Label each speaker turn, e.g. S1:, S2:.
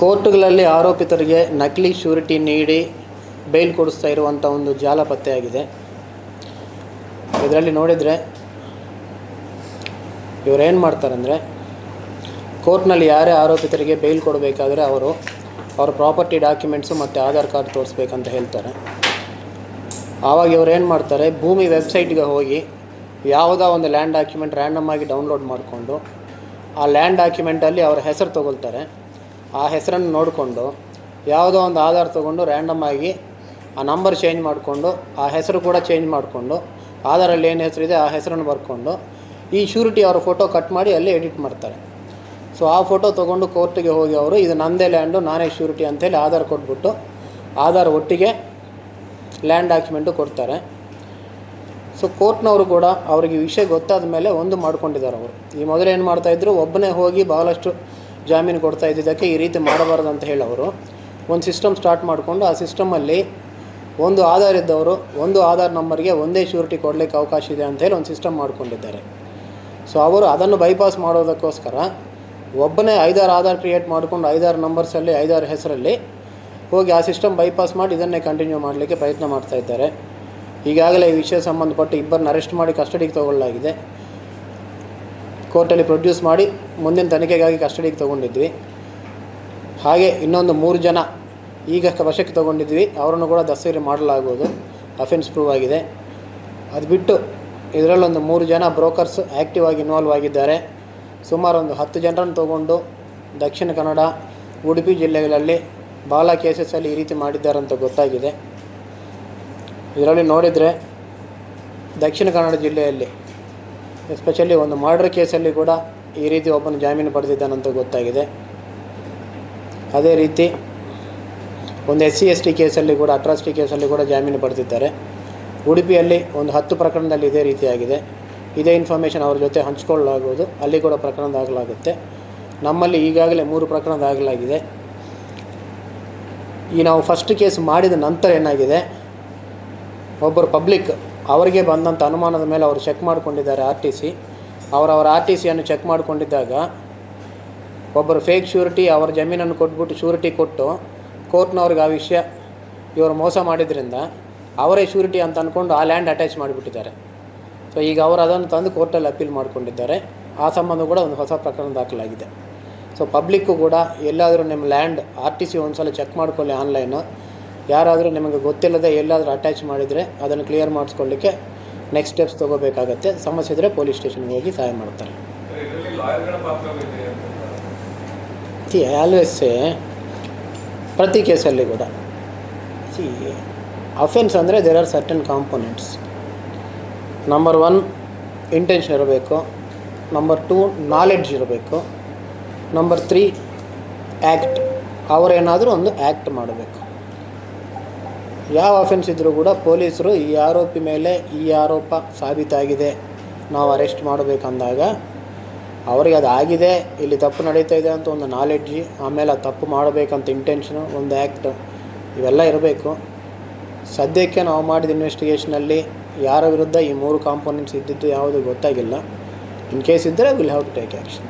S1: ಕೋರ್ಟ್ಗಳಲ್ಲಿ ಆರೋಪಿತರಿಗೆ ನಕಲಿ ಶ್ಯೂರಿಟಿ ನೀಡಿ ಬೇಲ್ ಕೊಡಿಸ್ತಾ ಇರುವಂಥ ಒಂದು ಜಾಲ ಪತ್ತೆಯಾಗಿದೆ. ಇದರಲ್ಲಿ ನೋಡಿದರೆ ಇವರೇನು ಮಾಡ್ತಾರಂದರೆ, ಕೋರ್ಟ್ನಲ್ಲಿ ಯಾರೇ ಆರೋಪಿತರಿಗೆ ಬೈಲ್ ಕೊಡಬೇಕಾದ್ರೆ ಅವರು ಅವ್ರ ಪ್ರಾಪರ್ಟಿ ಡಾಕ್ಯುಮೆಂಟ್ಸು ಮತ್ತು ಆಧಾರ್ ಕಾರ್ಡ್ ತೋರಿಸ್ಬೇಕಂತ ಹೇಳ್ತಾರೆ. ಆವಾಗ ಇವ್ರು ಏನು ಮಾಡ್ತಾರೆ, ಭೂಮಿ ವೆಬ್ಸೈಟ್ಗೆ ಹೋಗಿ ಯಾವುದೋ ಒಂದು ಲ್ಯಾಂಡ್ ಡಾಕ್ಯುಮೆಂಟ್ ರ್ಯಾಂಡಮ್ ಆಗಿ ಡೌನ್ಲೋಡ್ ಮಾಡಿಕೊಂಡು ಆ ಲ್ಯಾಂಡ್ ಡಾಕ್ಯುಮೆಂಟಲ್ಲಿ ಅವರ ಹೆಸರು ತೊಗೊಳ್ತಾರೆ. ಆ ಹೆಸರನ್ನು ನೋಡಿಕೊಂಡು ಯಾವುದೋ ಒಂದು ಆಧಾರ್ ತೊಗೊಂಡು ರ್ಯಾಂಡಮ್ ಆಗಿ ಆ ನಂಬರ್ ಚೇಂಜ್ ಮಾಡಿಕೊಂಡು, ಆ ಹೆಸರು ಕೂಡ ಚೇಂಜ್ ಮಾಡಿಕೊಂಡು, ಆಧಾರಲ್ಲಿ ಏನು ಹೆಸರಿದೆ ಆ ಹೆಸರನ್ನು ಬರ್ಕೊಂಡು ಈ ಶ್ಯೂರಿಟಿ ಅವರ ಫೋಟೋ ಕಟ್ ಮಾಡಿ ಅಲ್ಲೇ ಎಡಿಟ್ ಮಾಡ್ತಾರೆ. ಸೊ ಆ ಫೋಟೋ ತೊಗೊಂಡು ಕೋರ್ಟಿಗೆ ಹೋಗಿ ಅವರು, ಇದು ನಂದೇ ಲ್ಯಾಂಡು ನಾನೇ ಶ್ಯೂರಿಟಿ ಅಂತೇಳಿ ಆಧಾರ್ ಕೊಟ್ಬಿಟ್ಟು ಆಧಾರ್ ಒಟ್ಟಿಗೆ ಲ್ಯಾಂಡ್ ಡಾಕ್ಯುಮೆಂಟು ಕೊಡ್ತಾರೆ. ಸೊ ಕೋರ್ಟ್ನವರು ಕೂಡ ಅವರಿಗೆ ವಿಷಯ ಗೊತ್ತಾದ ಮೇಲೆ ಒಂದು ಮಾಡ್ಕೊಂಡಿದ್ದಾರೆ ಅವರು. ಈ ಮೊದಲು ಏನು ಮಾಡ್ತಾಯಿದ್ರು ಒಬ್ಬನೇ ಹೋಗಿ ಭಾಳಷ್ಟು ಜಾಮೀನು ಕೊಡ್ತಾ ಇದ್ದಿದ್ದಕ್ಕೆ ಈ ರೀತಿ ಮಾಡಬಾರ್ದು ಅಂತ ಹೇಳಿ ಅವರು. ಒಂದು ಸಿಸ್ಟಮ್ ಸ್ಟಾರ್ಟ್ ಮಾಡಿಕೊಂಡು ಆ ಸಿಸ್ಟಮಲ್ಲಿ ಒಂದು ಆಧಾರ್ ಇದ್ದವರು, ಒಂದು ಆಧಾರ್ ನಂಬರ್ಗೆ ಒಂದೇ ಶ್ಯೂರಿಟಿ ಕೊಡಲಿಕ್ಕೆ ಅವಕಾಶ ಇದೆ ಅಂತ ಹೇಳಿ ಒಂದು ಸಿಸ್ಟಮ್ ಮಾಡಿಕೊಂಡಿದ್ದಾರೆ. ಸೊ ಅವರು ಅದನ್ನು ಬೈಪಾಸ್ ಮಾಡೋದಕ್ಕೋಸ್ಕರ ಒಬ್ಬನೇ ಐದಾರು ಆಧಾರ್ ಕ್ರಿಯೇಟ್ ಮಾಡಿಕೊಂಡು ಐದಾರು ನಂಬರ್ಸಲ್ಲಿ ಐದಾರು ಹೆಸರಲ್ಲಿ ಹೋಗಿ ಆ ಸಿಸ್ಟಮ್ ಬೈಪಾಸ್ ಮಾಡಿ ಇದನ್ನೇ ಕಂಟಿನ್ಯೂ ಮಾಡಲಿಕ್ಕೆ ಪ್ರಯತ್ನ ಮಾಡ್ತಾ ಇದ್ದಾರೆ. ಈಗಾಗಲೇ ಈ ವಿಷಯ ಸಂಬಂಧಪಟ್ಟು ಇಬ್ಬರನ್ನ ಅರೆಸ್ಟ್ ಮಾಡಿ ಕಸ್ಟಡಿಗೆ ತಗೊಳ್ಳಲಾಗಿದೆ. ಕೋರ್ಟಲ್ಲಿ ಪ್ರೊಡ್ಯೂಸ್ ಮಾಡಿ ಮುಂದಿನ ತನಿಖೆಗಾಗಿ ಕಸ್ಟಡಿಗೆ ತೊಗೊಂಡಿದ್ವಿ. ಹಾಗೆ ಇನ್ನೊಂದು ಮೂರು ಜನ ಈಗ ವಶಕ್ಕೆ ತೊಗೊಂಡಿದ್ವಿ. ಅವರನ್ನು ಕೂಡ ದಸ್ತಗಿರಿ ಮಾಡಲಾಗುವುದು. ಅಫೆನ್ಸ್ ಪ್ರೂವ್ ಆಗಿದೆ. ಅದು ಬಿಟ್ಟು ಇದರಲ್ಲೊಂದು ಮೂರು ಜನ ಬ್ರೋಕರ್ಸ್ ಆ್ಯಕ್ಟಿವ್ ಆಗಿ ಇನ್ವಾಲ್ವ್ ಆಗಿದ್ದಾರೆ. ಸುಮಾರು ಒಂದು ಹತ್ತು ಜನರನ್ನು ತಗೊಂಡು ದಕ್ಷಿಣ ಕನ್ನಡ, ಉಡುಪಿ ಜಿಲ್ಲೆಗಳಲ್ಲಿ ಭಾಳ ಕೇಸಸ್ಸಲ್ಲಿ ಈ ರೀತಿ ಮಾಡಿದ್ದಾರೆ ಅಂತ ಗೊತ್ತಾಗಿದೆ. ಇದರಲ್ಲಿ ನೋಡಿದರೆ ದಕ್ಷಿಣ ಕನ್ನಡ ಜಿಲ್ಲೆಯಲ್ಲಿ ಎಸ್ಪೆಷಲಿ ಒಂದು ಮರ್ಡರ್ ಕೇಸಲ್ಲಿ ಕೂಡ ಈ ರೀತಿ ಒಬ್ಬನು ಜಾಮೀನು ಪಡೆದಿದ್ದಾನಂತ ಗೊತ್ತಾಗಿದೆ. ಅದೇ ರೀತಿ ಒಂದು ಎಸ್ ಸಿ ಎಸ್ ಟಿ ಕೇಸಲ್ಲಿ ಕೂಡ ಅಟ್ರಾಸಿಟಿ ಕೇಸಲ್ಲಿ ಕೂಡ ಜಾಮೀನು ಪಡೆದಿದ್ದಾರೆ. ಉಡುಪಿಯಲ್ಲಿ ಒಂದು ಹತ್ತು ಪ್ರಕರಣದಲ್ಲಿ ಇದೇ ರೀತಿಯಾಗಿದೆ. ಇದೇ ಇನ್ಫಾರ್ಮೇಷನ್ ಅವ್ರ ಜೊತೆ ಹಂಚ್ಕೊಳ್ಳಲಾಗುವುದು. ಅಲ್ಲಿ ಕೂಡ ಪ್ರಕರಣ ದಾಖಲಾಗುತ್ತೆ. ನಮ್ಮಲ್ಲಿ ಈಗಾಗಲೇ ಮೂರು ಪ್ರಕರಣ ದಾಖಲಾಗಿದೆ. ಈ ನಾವು ಫಸ್ಟ್ ಕೇಸ್ ಮಾಡಿದ ನಂತರ ಏನಾಗಿದೆ? ಒಬ್ಬರು ಪಬ್ಲಿಕ್ ಅವರಿಗೆ ಬಂದಂಥ ಅನುಮಾನದ ಮೇಲೆ ಅವರು ಚೆಕ್ ಮಾಡಿಕೊಂಡಿದ್ದಾರೆ ಆರ್ ಟಿ ಸಿ ಅವರವರ ಆರ್ ಟಿ ಸಿಯನ್ನು ಚೆಕ್ ಮಾಡಿಕೊಂಡಿದ್ದಾಗ ಒಬ್ಬರು ಫೇಕ್ ಶ್ಯೂರಿಟಿ ಅವರ ಜಮೀನನ್ನು ಕೊಟ್ಬಿಟ್ಟು ಶ್ಯೂರಿಟಿ ಕೊಟ್ಟು ಕೋರ್ಟ್ನವ್ರಿಗೆ ಆ ವಿಷಯ ಇವರು ಮೋಸ ಮಾಡಿದ್ರಿಂದ ಅವರೇ ಶ್ಯೂರಿಟಿ ಅಂತ ಅಂದ್ಕೊಂಡು ಆ ಲ್ಯಾಂಡ್ ಅಟ್ಯಾಚ್ ಮಾಡಿಬಿಟ್ಟಿದ್ದಾರೆ. ಸೊ ಈಗ ಅವರು ಅದನ್ನು ತಂದು ಕೋರ್ಟಲ್ಲಿ ಅಪೀಲ್ ಮಾಡಿಕೊಂಡಿದ್ದಾರೆ. ಆ ಸಂಬಂಧ ಕೂಡ ಒಂದು ಹೊಸ ಪ್ರಕರಣ ದಾಖಲಾಗಿದೆ. ಸೊ ಪಬ್ಲಿಕ್ಕು ಕೂಡ ಎಲ್ಲಾದರೂ ನಿಮ್ಮ ಲ್ಯಾಂಡ್ ಆರ್ ಟಿ ಸಿ ಒಂದು ಸಲ ಚೆಕ್ ಮಾಡ್ಕೊಳ್ಳಿ ಆನ್ಲೈನು ಯಾರಾದರೂ ನಿಮಗೆ ಗೊತ್ತಿಲ್ಲದೆ ಎಲ್ಲಾದರೂ ಅಟ್ಯಾಚ್ ಮಾಡಿದರೆ ಅದನ್ನು ಕ್ಲಿಯರ್ ಮಾಡಿಸ್ಕೊಳ್ಳಿಕ್ಕೆ ನೆಕ್ಸ್ಟ್ ಸ್ಟೆಪ್ಸ್ ತೊಗೋಬೇಕಾಗತ್ತೆ. ಸಮಸ್ಯೆ ಇದ್ದರೆ ಪೊಲೀಸ್ ಸ್ಟೇಷನ್ಗೆ ಹೋಗಿ ಸಹಾಯ ಮಾಡ್ತಾರೆ. ಸಿ ಆಲ್ವೇಸ್ ಪ್ರತಿ ಕೇಸಲ್ಲಿ ಕೂಡ. ಸಿ ಅಫೆನ್ಸ್ ಅಂದರೆ there are certain components number one intention ಇರಬೇಕು. ನಂಬರ್ ಟೂ ನಾಲೆಡ್ಜ್ ಇರಬೇಕು. ನಂಬರ್ ತ್ರೀ ಆ್ಯಕ್ಟ್ ಅವರೇನಾದರೂ ಒಂದು ಆ್ಯಕ್ಟ್ ಮಾಡಬೇಕು. ಯಾವ ಆಫೆನ್ಸ್ ಇದ್ದರೂ ಕೂಡ ಪೊಲೀಸರು ಈ ಆರೋಪಿ ಮೇಲೆ ಈ ಆರೋಪ ಸಾಬೀತಾಗಿದೆ. ನಾವು ಅರೆಸ್ಟ್ ಮಾಡಬೇಕಂದಾಗ ಅವರಿಗೆ ಅದು ಆಗಿದೆ, ಇಲ್ಲಿ ತಪ್ಪು ನಡೀತಾ ಇದೆ ಅಂತ ಒಂದು ನಾಲೆಡ್ಜಿ ಆಮೇಲೆ ಆ ತಪ್ಪು ಮಾಡಬೇಕಂತ ಇಂಟೆನ್ಷನು ಒಂದು ಆ್ಯಕ್ಟ್ ಇವೆಲ್ಲ ಇರಬೇಕು. ಸದ್ಯಕ್ಕೆ ನಾವು ಮಾಡಿದ ಇನ್ವೆಸ್ಟಿಗೇಷನಲ್ಲಿ ಯಾರ ವಿರುದ್ಧ ಈ ಮೂರು ಕಾಂಪೋನೆಂಟ್ಸ್ ಇದ್ದಿದ್ದು ಯಾವುದು ಗೊತ್ತಾಗಿಲ್ಲ. ಇನ್ ಕೇಸ್ ಇದ್ದರೆ will have to take action